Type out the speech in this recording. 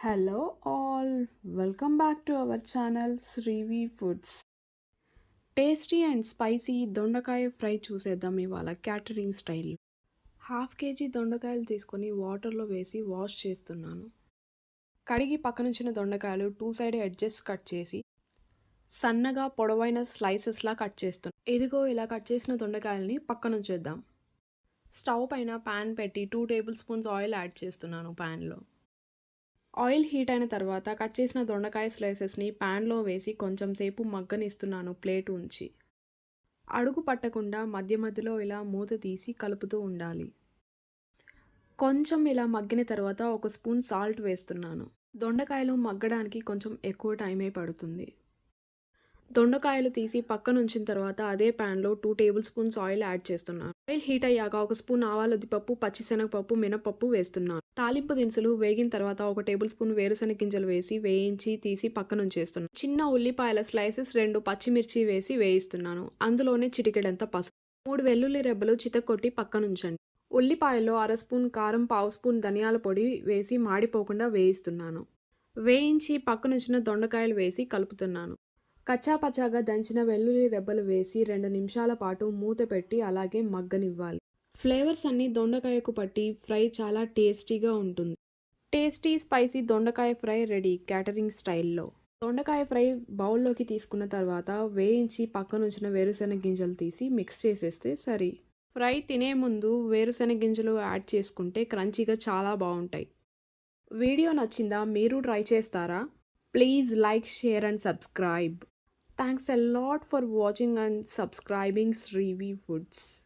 Hello all welcome back to our channel Srivi foods tasty and spicy దొండకాయ fry చూసేద్దాం ఇవాళ catering style. Half KG దొండకాయలు తీసుకొని వాటర్లో వేసి వాష్ చేస్తున్నాను. కడిగి పక్కనుంచిన దొండకాయలు టూ సైడ్ ఎడ్జెస్ కట్ చేసి సన్నగా పొడవైన స్లైసెస్లా కట్ చేస్తున్నాను ఇదిగో ఇలా కట్ చేసిన దొండకాయల్ని పక్కనుంచేద్దాం స్టవ్ పైన ప్యాన్ పెట్టి two table spoons oil add చేస్తున్నాను ప్యాన్లో. ఆయిల్ హీట్ అయిన తర్వాత కట్ చేసిన దొండకాయ స్లైసెస్ని ప్యాన్లో వేసి కొంచెం సేపు మగ్గనిస్తున్నాను ప్లేట్ ఉంచి. అడుగు పట్టకుండా మధ్య మధ్యలో ఇలా మూత తీసి కలుపుతూ ఉండాలి. కొంచెం ఇలా మగ్గిన తర్వాత ఒక స్పూన్ సాల్ట్ వేస్తున్నాను. దొండకాయలు మగ్గడానికి కొంచెం ఎక్కువ టైమే పడుతుంది. దొండకాయలు తీసి పక్కన ఉంచిన తర్వాత అదే ప్యాన్లో two table spoons oil add చేస్తున్నాను. ఆయిల్ హీట్ అయ్యాక ఒక స్పూన్ ఆవాల ఉద్దిపప్పు పచ్చిశనగపప్పు మినపప్పు వేస్తున్నాను. తాలింపు దినుసులు వేగిన తర్వాత ఒక టేబుల్ స్పూన్ వేరుశనగ గింజలు వేసి వేయించి తీసి పక్కన ఉంచేస్తున్నాను చిన్న ఉల్లిపాయల స్లైసెస్ రెండు పచ్చిమిర్చి వేసి వేయిస్తున్నాను. అందులోనే చిటికెడంత పసుపు. మూడు వెల్లుల్లి రెబ్బలు చితకొట్టి పక్కన ఉంచండి ఉల్లిపాయలో అర స్పూన్ కారం పావు స్పూన్ ధనియాల పొడి వేసి మాడిపోకుండా వేయిస్తున్నాను. వేయించి పక్కనుంచిన దొండకాయలు వేసి కలుపుతున్నాను. కచ్చాపచ్చాగా దంచిన వెల్లుల్లి రెబ్బలు వేసి రెండు నిమిషాల పాటు మూత పెట్టి అలాగే మగ్గనివ్వాలి. ఫ్లేవర్స్ అన్నీ దొండకాయకు పట్టి ఫ్రై చాలా టేస్టీగా ఉంటుంది. టేస్టీ స్పైసీ దొండకాయ ఫ్రై రెడీ క్యాటరింగ్ స్టైల్లో. దొండకాయ ఫ్రై బౌల్లోకి తీసుకున్న తర్వాత వేయించి పక్కనుంచిన వేరుశెనగ గింజలు తీసి మిక్స్ చేసేస్తే సరి. ఫ్రై తినే ముందు వేరుశెనగ గింజలు యాడ్ చేసుకుంటే క్రంచీగా చాలా బాగుంటాయి. వీడియో నచ్చిందా? మీరు ట్రై చేస్తారా? Please like, share and subscribe. Thanks a lot for watching and subscribing Srivi Foods.